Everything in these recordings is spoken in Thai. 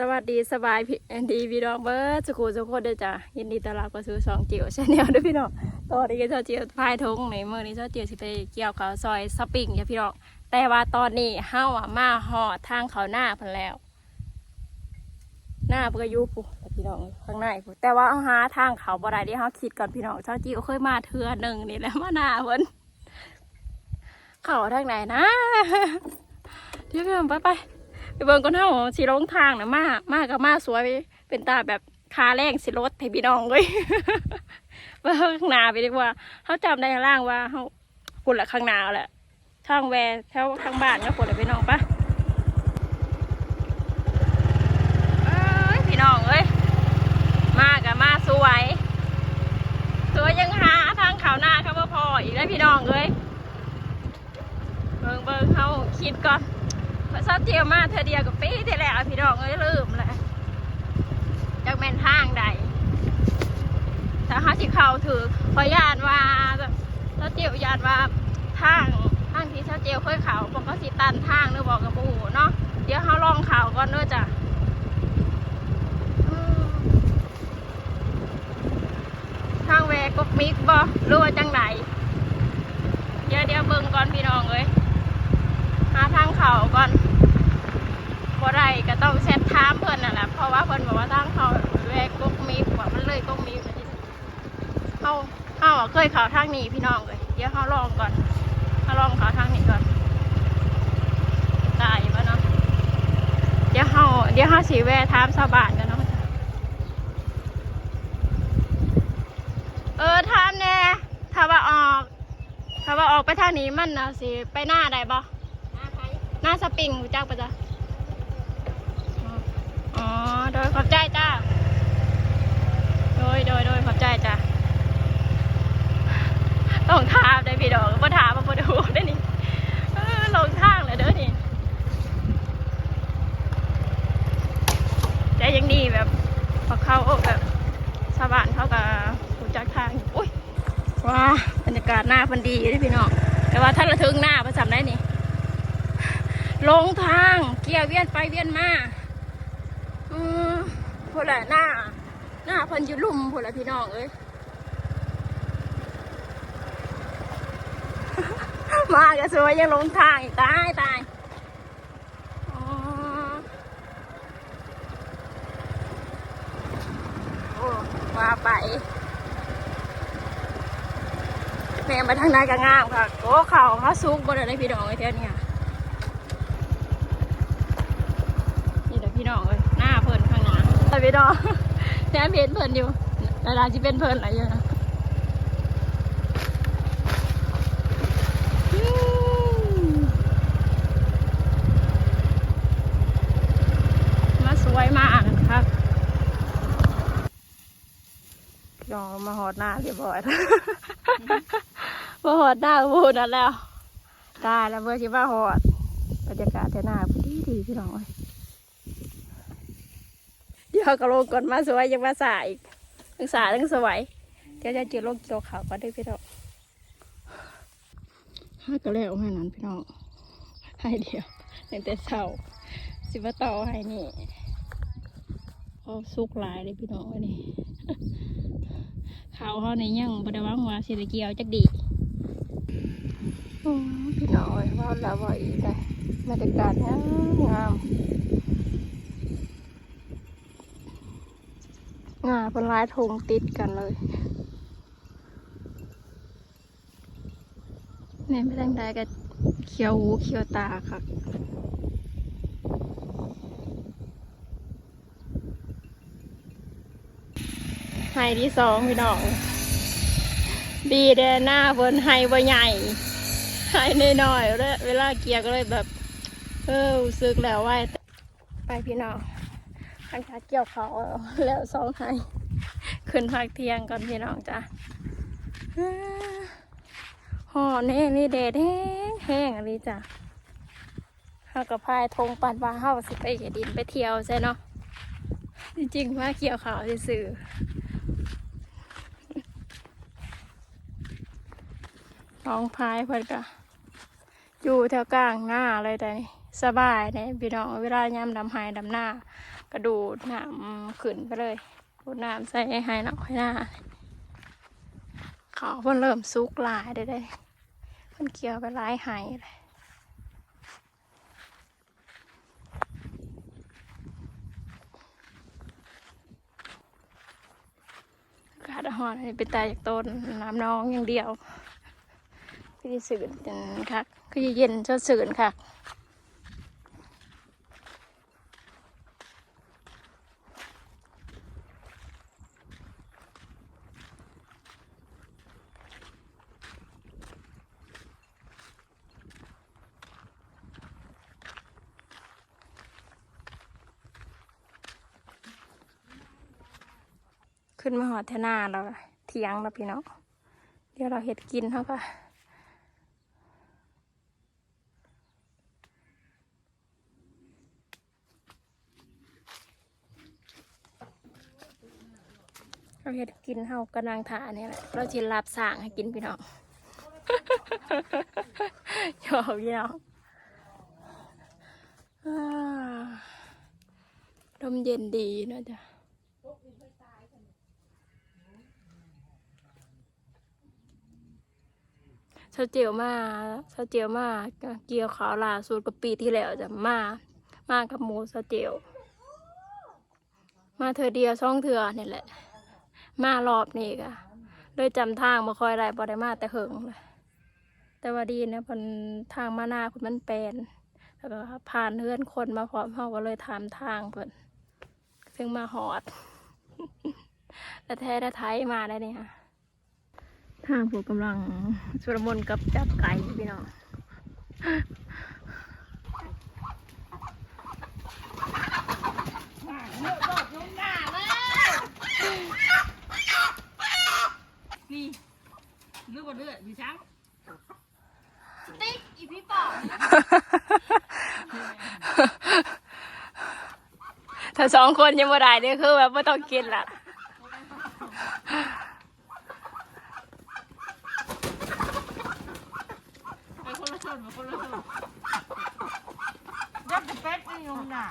สวัสดีสบายพี่แอนดีพี่น้องเบิร์ดสุขุสุขคนเด้อจ้ะยินดีต้อนรับเข้าสู่สองจิ๋วชาแนลด้วยพี่น้องตอนนี้เจ้าจิ๋วพายทงในมือนี้เจ้าจิ๋วสิไปเกี่ยวเขาวซอยสปริงจ้ะพี่น้องแต่ว่าตอนนี้เฮาอะมาหอดทางเขาหน้าเพิ่นแล้ว หน้าเพื่อยุปุ๊แต่พี่น้องข้างในปุ๊แต่ว่าเอาหาทางเขาบ่ได้เดี๋ยวเฮาคิดก่อนพี่น้องเจ้าจิ๋วเคยมาเทือหนึ่งนี่แหละมาหน้าเพิ่นเขาทางไหนนะเดี๋ยวพี่น้องไปไป ไปเบิ่งก่อนเฮาสิลงทางนะมามากับมาสวยเป็นตาแบบคาแรงสิรถให้พี่น้องเลยว่าข้างหน้าไปดีกว่าเขาจำได้ข้างล่างว่าเขาคุณละข้างหน้าแหละทางแวร์แถวทางบ้านก็คุณละพี่น้องปะเอ้ยพี่น้องเอ้ยมากับมาสวยสวยยังหาทางเขาหน้าเขาบ่พออีกแล้วพี่น้องเอ้ยเบิ่งเบิ่งเขาคิดก่อน ซาเจียวมาเธอเดียวกับปีที่แล้วพี่น้องเอ้ยลืมเลยจากแม่นทางใดถ้าหาสิเข้าถือขอยานว่าซาเจียวยานว่าทางทางที่ซาเจียวเคยเขาบอกเขาสิตันทางหรือบอกกับปูเนาะเดี๋ยวเขาลองเขาก่อนเด้อจ้ะทางแวกกมิกบ่หรือว่าจังไหนเดี๋ยวเดี๋ยวเบิ่งก่อนพี่น้องเอ้ยหาทางเขาก่อน บ่ได้ก็ต้องแชทถามเพิ่นน่ะแหละเพราะว่าเพิ่นบอกว่าทางเขาแวกกกมีว่ามันเลยกกมีเฮาเฮาอะเคยเขาทางนี้พี่น้องเลยเดี๋ยวเฮาลองก่อนเฮาลองเขาทางนี้ก่อนได้บ่เนาะเดี๋ยวเฮาเดี๋ยวเฮาสิแวะถามชาวบ้านกันเนาะเออถามแน่ถ้าว่าออกถ้าว่าออกไปทางนี้มันน่ะสิไปหน้าได้บ่หน้าสปริงรู้จักปะจ๊ะ อ๋อ โดยขอบใจจ้า โดยโดยโดยขอบใจจ้า ต้องถามได้พี่ดอกมาถามมาพอดูได้นี่ลงทางเลยเด้อนี่ใจยังดีแบบพอเข้าแบบชาวบ้านเขากับรู้จักทางอุ้ยว้าบรรยากาศหน้ามันดีเลยพี่น้องแต่ว่าถ้าเราถึงหน้าประจำได้นี่ลงทางเกี่ยวเวียนไปเวียนมา อืมพอละหน้า หน้าพันยุลุ่มพอละพี่น้องเอ้ยมาก็สวยยังลงทางอีกตายตายอ๋อโอ้ว่าไปแม่มาทางไหนก็งามค่ะโอ้เข่าเขาซุกบนอะไรพี่น้องไอ้เท่านี้นี่เดี๋ยวพี่น้องเลย น้าเพิ่นข้างหน้าแต่พี่น้องแค่เพนเพิ่นอยู่ดาราจะเป็นเพิ่นอะไรอยู่นะอืมมาสวยมากครับพี่น้องมาหอดหน้าเรียบร้อยมาหอดหน้าพูดนั่นแล้วตายแล้วเมื่อชิมาหอดบรรยากาศแต่หน้าพอดีดีพี่น้องเอ้ย เดี๋ยวก็ลงก่อนมาสวยยังมาสายอีกทั้งสายทั้งสวยเดี๋ยวจะเจอโลงเกี่ยวขาวก็ได้พี่น้องห้าก็แล้วให้นั้นพี่น้องให้เดียวตั้งแต่เช้าสิมาต่อให้นี่โอ้สุกหลายเลยพี่น้องนนี้เขาวเขาในยยังบดหวังว่าสิได้เกี่ยวจักดีพี่น้องว่าแล้วว่าอีกเลยบรรกาศงามงาม งาเป็นลายธงติดกันเลยเนี่ยไม่ตั้งใจก็เขียวหูเขียวตาค่ะไฮที่สองพี่น้องดีเดหน้าเพิ่นไฮบ่ใหญ่ไฮน้อยๆแล้วเวลาเกียร์ก็เลยแบบ เออรู้สึกแล้วว่าไปพี่น้อง ทางชาเกี่ยวเขาแล้วสองไห้ขึ้นภาคเที่ยงก่อนพี่น้องจ้ะอ่าห่อแน่นี่เด็ดแห้งแห้งอะไรจ้ะเฮากับพายธงปัดว่าเฮาสิไปเขดินไปเที่ยวใช่เนาะจริงๆว่าเกี่ยวเขาซื่อๆน้องพายเพิ่นก็อยู่แถวกลางหน้าเลยแต่นี่สบายเนี่ยพี่น้องเวลายามดำหายดำหน้า กระดูดน้ำขึ้นไปเลยดูดน้ำใส่ให้หายหนักให้หน้าเขาเพิ่นเริ่มซุกลายได้ได้เพิ่นเกี่ยวไปลายหายเลยกาดหอนให้ไปตายจากต้นน้ำน้องอย่างเดียวพี่สื่นจนคักคือเย็นชดสื่นค่ะ ขึ้นมาหอดเทนาเราเถียงเราพี่น้องเดี๋ยวเราเห็ดกินเขาก็เราเห็ดกินเขากำลังถาเนี่ยแหละเราจิรับสั่งให้กินพี่น้องหยอกพี่น้องลมเย็นดีนะจ๊ะ เชาเจียวมาเชาเจียวมาเกี่ยวขาวลาสุดกับปีที่แล้วจะมา มากับหมูเชาเจียว มาเธอเดียวช่องเถื่อนี่แหละ มารอบนี้ก็เลยจำทางมาคอยได้บ่ได้มาแต่เหิงเลยแต่ว่าดีนะมันทางมาหน้าคุณมันแปลนแล้วก็ผ่านเพื่อนคนมาพร้อมเขาก็เลยถามทางเพิ่นซึ่งมาหอด แต่แท้ได้ไทยมาได้เนี่ย ทางผู้กำลังชุลมุนกับจับไก่พี่น้องนี่เลือกว่าเลือกอยู่ช้างติ๊กอีพี่ปอบถ้าสองคนยังไม่ได้เนี่ยคือแบบไม่ต้องกินละ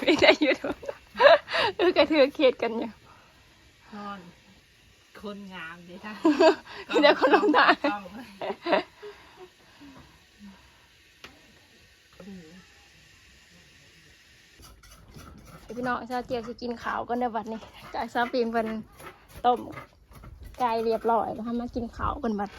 ไม่ได้อยู่ทุกเออกระเทือเขียดกันอยู่นอน คนงามเลยท่านมีแต่คนลงตายต้องพี่น้องชาวเจียวจะกินข้าวกันในวันนี้จากซาปีนเป็นต้มไก่เรียบร้อยแล้วทำมากินข้าวกันบัด